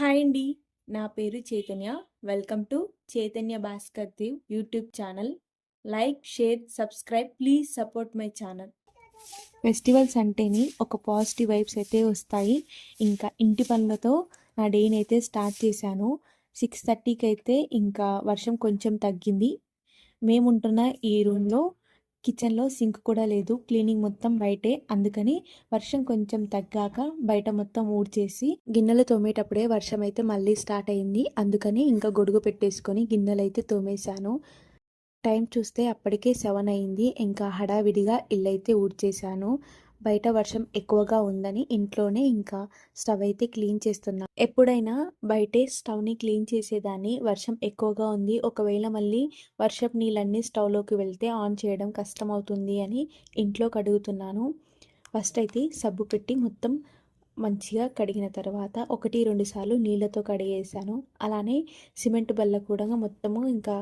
Hi అండి. నా పేరు Chaitanya. Welcome to Chaitanya Bhaskar Dev YouTube channel. Like share subscribe please support my channel. Festivals అంటేనే ఒక positive vibes అయితే వస్తాయి. ఇంకా ఇంటి పనులతో నా డేని అయితే స్టార్ట్ చేశాను. సిక్స్ థర్టీకి అయితే ఇంకా వర్షం కొంచెం తగ్గింది. మేముంటున్న ఈ రూమ్లో కిచెన్లో సింక్ కూడా లేదు. క్లీనింగ్ మొత్తం బయటే. అందుకని వర్షం కొంచెం తగ్గాక బయట మొత్తం ఊడ్చేసి గిన్నెలు తోమేటప్పుడే వర్షం అయితే మళ్ళీ స్టార్ట్ అయింది. అందుకని ఇంకా గొడుగు పెట్టేసుకొని గిన్నెలు అయితే తోమేశాను. టైం చూస్తే అప్పటికే సెవెన్ అయింది. ఇంకా హడావిడిగా ఇల్లు అయితే ఊడ్చేశాను. బయట వర్షం ఎక్కువగా ఉందని ఇంట్లోనే ఇంకా స్టవ్ అయితే క్లీన్ చేస్తున్నా. ఎప్పుడైనా బయటే స్టవ్ని క్లీన్ చేసేదాన్ని. వర్షం ఎక్కువగా ఉంది. ఒకవేళ మళ్ళీ వర్షపు నీళ్ళన్నీ స్టవ్లోకి వెళ్తే ఆన్ చేయడం కష్టం అవుతుంది అని ఇంట్లో కడుగుతున్నాను ఫస్ట్ అయితే సబ్బు పెట్టి మొత్తం మంచిగా కడిగిన తర్వాత ఒకటి రెండు సార్లు నీళ్ళతో కడిగేసాను. అలానే సిమెంట్ బల్ల కూడా మొత్తము ఇంకా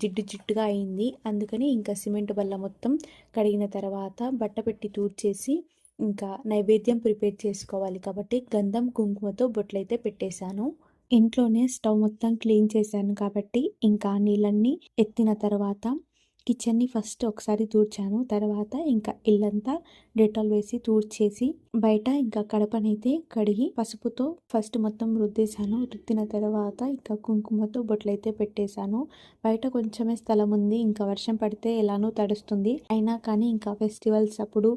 జిడ్డు జిడ్డుగా అయింది. అందుకని ఇంకా సిమెంట్ బల్ల మొత్తం కడిగిన తర్వాత బట్ట పెట్టి తూడ్చేసి ఇంకా నైవేద్యం ప్రిపేర్ చేసుకోవాలి కాబట్టి గంధం కుంకుమతో బొట్లయితే పెట్టేశాను. ఇంట్లోనే స్టవ్ మొత్తం క్లీన్ చేశాను కాబట్టి ఇంకా నీళ్ళన్నీ ఎత్తిన తర్వాత కిచెన్ని ఫస్ట్ ఒకసారి తూడ్చాను తర్వాత ఇంకా ఇల్లంతా డెటాల్ వేసి తూడ్చేసి బయట ఇంకా కడపనైతే కడిగి పసుపుతో ఫస్ట్ మొత్తం రుద్దేశాను. రుద్దిన తర్వాత ఇంకా కుంకుమతో బొట్లయితే పెట్టేశాను. బయట కొంచెమే స్థలం ఉంది. ఇంకా వర్షం పడితే ఎలానో తడుస్తుంది. అయినా కానీ ఇంకా ఫెస్టివల్స్ అప్పుడు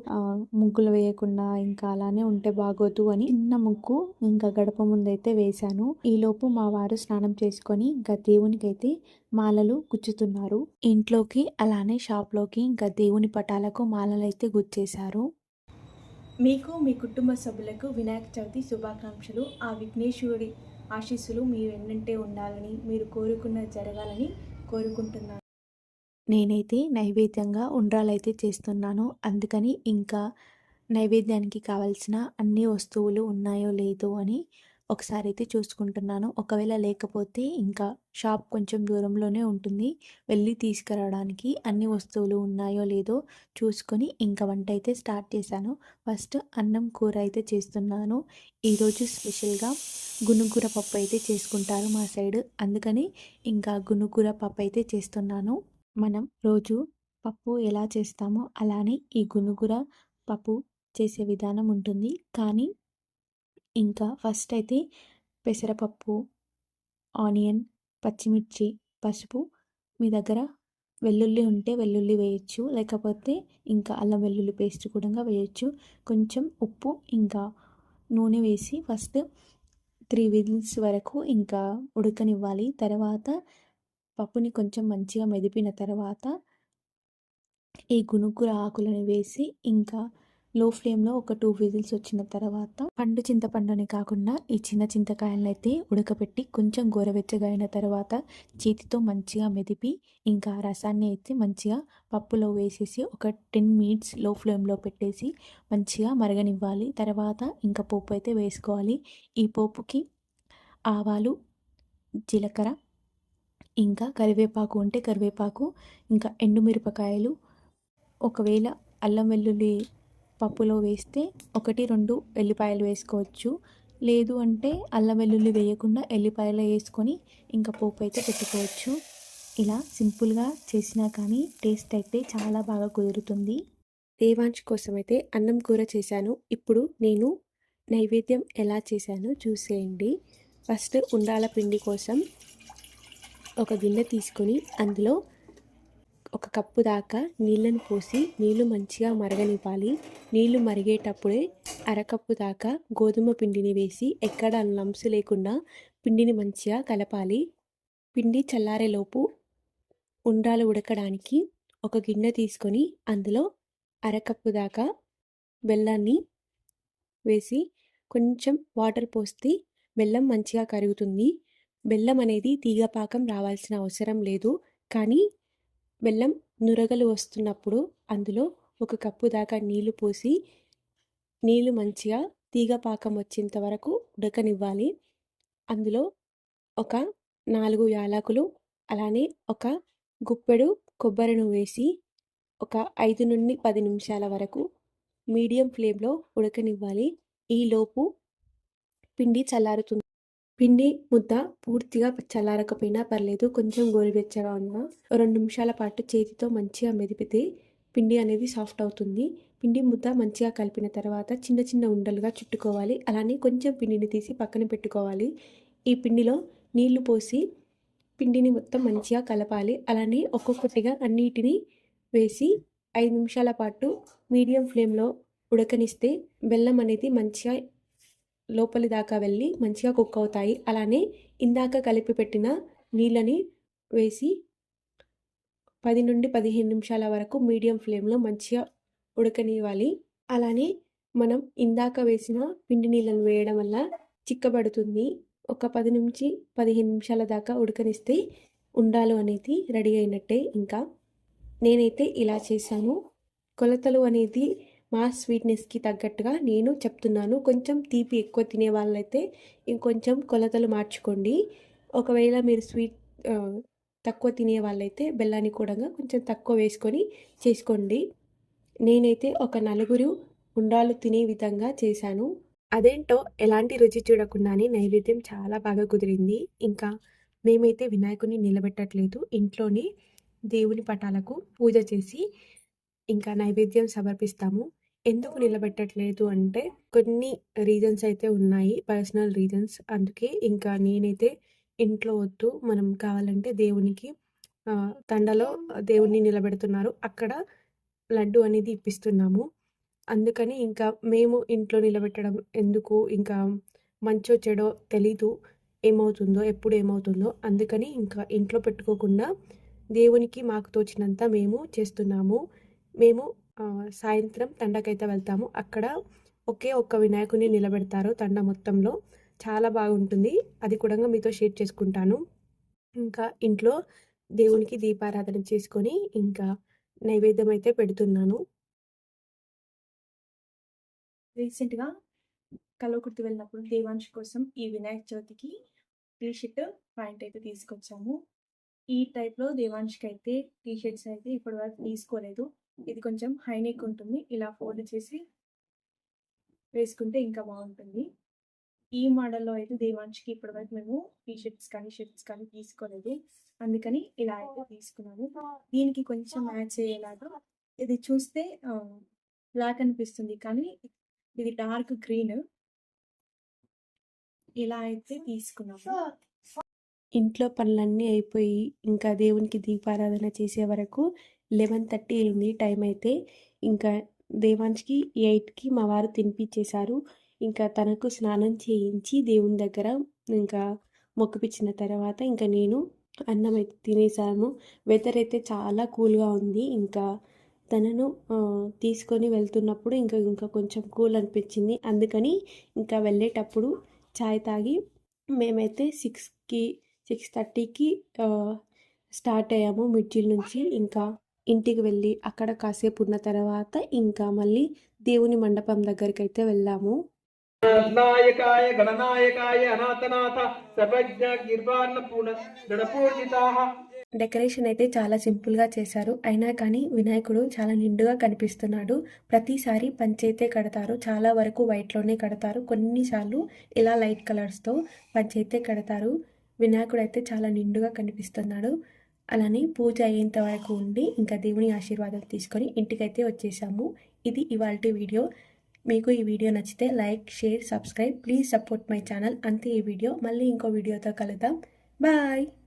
ముగ్గులు వేయకుండా ఇంకా అలానే ఉంటే బాగోదు అని చిన్న ముగ్గు ఇంకా గడప ముందైతే వేశాను. ఈలోపు మా వారు స్నానం చేసుకొని ఇంకా దేవునికి అయితే మాలలు గుచ్చుతున్నారు. ఇంట్లోకి అలానే షాప్లోకి ఇంకా దేవుని పటాలకు మాలలు అయితే గుచ్చేశారు. మీకు మీ కుటుంబ సభ్యులకు వినాయక చవితి శుభాకాంక్షలు. ఆ విఘ్నేశ్వరుడి ఆశీస్సులు మీ వెన్నంటే ఉండాలని మీరు కోరుకున్న జరగాలని కోరుకుంటున్నాను. నేనైతే నైవేద్యంగా ఉండ్రాలైతే చేస్తున్నాను. అందుకని ఇంకా నైవేద్యానికి కావలసిన అన్ని వస్తువులు ఉన్నాయో లేదో అని ఒకసారి అయితే చూసుకుంటున్నాను. ఒకవేళ లేకపోతే ఇంకా షాప్ కొంచెం దూరంలోనే ఉంటుంది. వెళ్ళి తీసుకురావడానికి అన్ని వస్తువులు ఉన్నాయో లేదో చూసుకొని ఇంకా వంట అయితే స్టార్ట్ చేశాను. ఫస్ట్ అన్నం కూర అయితే చేస్తున్నాను. ఈరోజు స్పెషల్గా గునుగూర పప్పు అయితే చేసుకుంటారు మా సైడ్. అందుకని ఇంకా గునుగూర పప్పు అయితే చేస్తున్నాను. మనం రోజు పప్పు ఎలా చేస్తామో అలానే ఈ గునుగుర పప్పు చేసే విధానం ఉంటుంది. కానీ ఇంకా ఫస్ట్ అయితే పెసరపప్పు ఆనియన్ పచ్చిమిర్చి పసుపు మీ దగ్గర వెల్లుల్లి ఉంటే వెల్లుల్లి వేయచ్చు. లేకపోతే ఇంకా అల్లం వెల్లుల్లి పేస్ట్ కూడా వేయచ్చు. కొంచెం ఉప్పు ఇంకా నూనె వేసి ఫస్ట్ త్రీ విజిల్స్ వరకు ఇంకా ఉడకనివ్వాలి. తర్వాత పప్పుని కొంచెం మంచిగా మెదిపిన తర్వాత ఈ గునుగుర ఆకులను వేసి ఇంకా లో ఫ్లేమ్లో ఒక టూ విజిల్స్ వచ్చిన తర్వాత పండు చింతపండుని కాకుండా ఈ చిన్న చింతకాయలను అయితే ఉడకపెట్టి కొంచెం గోరవెచ్చగా అయిన తర్వాత చేతితో మంచిగా మెదిపి ఇంకా రసాన్ని అయితే మంచిగా పప్పులో వేసేసి ఒక టెన్ మినిట్స్లో ఫ్లేమ్లో పెట్టేసి మంచిగా మరగనివ్వాలి. తర్వాత ఇంకా పోపు అయితే వేసుకోవాలి. ఈ పోపుకి ఆవాలు జీలకర్ర ఇంకా కరివేపాకు ఉంటే కరివేపాకు ఇంకా ఎండుమిరపకాయలు ఒకవేళ అల్లం వెల్లుల్లి పప్పులో వేస్తే ఒకటి రెండు ఎల్లిపాయలు వేసుకోవచ్చు. లేదు అంటే అల్లం వెల్లుల్లి వేయకుండా ఎల్లిపాయలు వేసుకొని ఇంకా పోపు అయితే పెట్టుకోవచ్చు. ఇలా సింపుల్గా చేసినా కానీ టేస్ట్ అయితే చాలా బాగా కుదురుతుంది. దేవాంశ్ కోసం అయితే అన్నం కూర చేశాను. ఇప్పుడు నేను నైవేద్యం ఎలా చేశానో చూసేయండి. ఫస్ట్ ఉండాల పిండి కోసం ఒక గిన్నె తీసుకొని అందులో ఒక కప్పు దాకా నీళ్ళను పోసి నీళ్ళు మంచిగా మరగనివ్వాలి. నీళ్ళు మరిగేటప్పుడే అరకప్పు దాకా గోధుమ పిండిని వేసి ఎక్కడ లంప్స్ లేకుండా పిండిని మంచిగా కలపాలి. పిండి చల్లారేలోపు ఉండాలు ఉడకడానికి ఒక గిన్నె తీసుకొని అందులో అరకప్పు దాకా బెల్లాన్ని వేసి కొంచెం వాటర్ పోస్తే బెల్లం మంచిగా కరుగుతుంది. బెల్లం అనేది తీగపాకం రావాల్సిన అవసరం లేదు. కానీ బెల్లం నురగలు వస్తున్నప్పుడు అందులో ఒక కప్పు దాకా నీళ్ళు పోసి నీళ్ళు మంచిగా తీగ పాకం వచ్చేంత వరకు ఉడకనివ్వాలి. అందులో ఒక నాలుగు యాలకులు అలానే ఒక గుప్పెడు కొబ్బరిను వేసి ఒక ఐదు నుండి పది నిమిషాల వరకు మీడియం ఫ్లేమ్లో ఉడకనివ్వాలి. ఈలోపు పిండి చల్లారుతుంది. పిండి ముద్ద పూర్తిగా చల్లారకపోయినా పర్లేదు కొంచెం గోరువెచ్చగా ఉన్న రెండు నిమిషాల పాటు చేతితో మంచిగా మెదిపితే పిండి అనేది సాఫ్ట్ అవుతుంది. పిండి ముద్ద మంచిగా కలిపిన తర్వాత చిన్న చిన్న ఉండలుగా చుట్టుకోవాలి. అలానే కొంచెం పిండిని తీసి పక్కన పెట్టుకోవాలి. ఈ పిండిలో నీళ్ళు పోసి పిండిని మొత్తం మంచిగా కలపాలి. అలానే ఒక్కొక్కటిగా అన్నిటిని వేసి ఐదు నిమిషాల పాటు మీడియం ఫ్లేమ్లో ఉడకనిస్తే బెల్లం అనేది మంచిగా లోపలి దాకా వెళ్ళి మంచిగా కుక్ అవుతాయి. అలానే ఇందాక కలిపి పెట్టిన నీళ్ళని వేసి పది నుండి పదిహేను నిమిషాల వరకు మీడియం ఫ్లేమ్లో మంచిగా ఉడకనివ్వాలి. అలానే మనం ఇందాక వేసిన పిండి నీళ్ళను వేయడం వల్ల చిక్కబడుతుంది. ఒక పది నుంచి పదిహేను నిమిషాల దాకా ఉడకనిస్తే ఉండాలు అనేది రెడీ అయినట్టే. ఇంకా నేనైతే ఇలా చేశాను. కొలతలు అనేది మా స్వీట్నెస్కి తగ్గట్టుగా నేను చెప్తున్నాను. కొంచెం తీపి ఎక్కువ తినే వాళ్ళైతే ఇంకొంచెం కొలతలు మార్చుకోండి. ఒకవేళ మీరు స్వీట్ తక్కువ తినే వాళ్ళైతే బెల్లాన్ని కూడా కొంచెం తక్కువ వేసుకొని చేసుకోండి. నేనైతే ఒక నలుగురు ఉండాలు తినే విధంగా చేశాను. అదేంటో ఎలాంటి రుచి చూడకుండానే నైవేద్యం చాలా బాగా కుదిరింది. ఇంకా మేమైతే వినాయకుని నిలబెట్టట్లేదు. ఇంట్లోనే దేవుని పటాలకు పూజ చేసి ఇంకా నైవేద్యం సమర్పిస్తాము. ఎందుకు నిలబెట్టట్లేదు అంటే కొన్ని రీజన్స్ అయితే ఉన్నాయి పర్సనల్ రీజన్స్ అందుకే ఇంకా నేనైతే ఇంట్లో వద్దు. మనం కావాలంటే దేవునికి తండలో దేవుణ్ణి నిలబెడుతున్నారు. అక్కడ లడ్డు అనేది ఇప్పిస్తున్నాము. అందుకని ఇంకా మేము ఇంట్లో నిలబెట్టడం ఎందుకు? ఇంకా మంచో చెడో తెలీదు. ఏమవుతుందో ఎప్పుడు ఏమవుతుందో. అందుకని ఇంకా ఇంట్లో పెట్టుకోకుండా దేవునికి మాకు తోచినంత మేము చేస్తున్నాము. మేము సాయంత్రం తండకైతే వెళ్తాము. అక్కడ ఒకే ఒక్క వినాయకుని నిలబెడతారు తండ మొత్తంలో. చాలా బాగుంటుంది. అది కూడా మీతో షేర్ చేసుకుంటాను. ఇంకా ఇంట్లో దేవునికి దీపారాధన చేసుకొని ఇంకా నైవేద్యం అయితే పెడుతున్నాను. రీసెంట్గా కలవకుర్తి వెళ్ళినప్పుడు దేవాంశ్ కోసం ఈ వినాయక చవితికి టీ షర్ట్ ప్యాంట్ అయితే తీసుకొచ్చాము. ఈ టైప్లో దేవాంష్కి అయితే టీ షర్ట్స్ అయితే ఇప్పటి వరకు తీసుకోలేదు. ఇది కొంచెం హైనెక్ ఉంటుంది. ఇలా ఫోల్డ్ చేసి వేసుకుంటే ఇంకా బాగుంటుంది. ఈ మోడల్లో అయితే దేవాంషికి ఇప్పటి వరకు మేము టీ షర్ట్స్ కానీ షర్ట్స్ కానీ తీసుకోలేదు. అందుకని ఇలా అయితే తీసుకున్నాను దీనికి కొంచెం మ్యాచ్ అయ్యేలాగా ఇది చూస్తే బ్లాక్ అనిపిస్తుంది. కానీ ఇది డార్క్ గ్రీన్. ఇలా అయితే తీసుకున్నాము. ఇంట్లో పనులన్నీ అయిపోయి ఇంకా దేవునికి దీపారాధన చేసే వరకు లెవెన్ థర్టీ అయింది టైం అయితే. ఇంకా దేవాన్స్కి ఎయిట్కి మా వారు తినిపించేశారు ఇంకా తనకు స్నానం చేయించి దేవుని దగ్గర ఇంకా మొక్కిపించిన తర్వాత ఇంకా నేను అన్నం అయితే తినేసాము. వెదర్ అయితే చాలా కూల్గా ఉంది. ఇంకా తనను తీసుకొని వెళ్తున్నప్పుడు ఇంకా ఇంకా కొంచెం కూల్ అనిపించింది. అందుకని ఇంకా వెళ్ళేటప్పుడు చాయ్ తాగి మేమైతే సిక్స్కి సిక్స్ థర్టీకి స్టార్ట్ అయ్యాము మిడ్జిల్ నుంచి. ఇంకా ఇంటికి వెళ్ళి అక్కడ కాసేపు ఉన్న తర్వాత ఇంకా మళ్ళీ దేవుని మండపం దగ్గరికి అయితే వెళ్ళాము. నాయకాయ గణనాయకాయ అనాథనాథ సర్వజ్ఞ గిర్వాన్నపూర్ణ గణపూజితాః డెకరేషన్ అయితే చాలా సింపుల్గా చేశారు. అయినా కానీ వినాయకుడు చాలా నిండుగా కనిపిస్తున్నాడు. ప్రతిసారి పంచైతే కడతారు. చాలా వరకు వైట్లోనే కడతారు. కొన్నిసార్లు ఇలా లైట్ కలర్స్తో పంచైతే కడతారు. వినాయకుడు అయితే చాలా నిండుగా కనిపిస్తున్నాడు. అలానే పూజ అయ్యేంత వరకు ఉండి ఇంకా దేవుని ఆశీర్వాదాలు తీసుకొని ఇంటికైతే వచ్చేసాము. ఇది ఇవాళ వీడియో. మీకు ఈ వీడియో నచ్చితే like share subscribe. Please support my channel. అంతే ఈ వీడియో. మళ్ళీ ఇంకో వీడియోతో కలుద్దాం. బాయ్!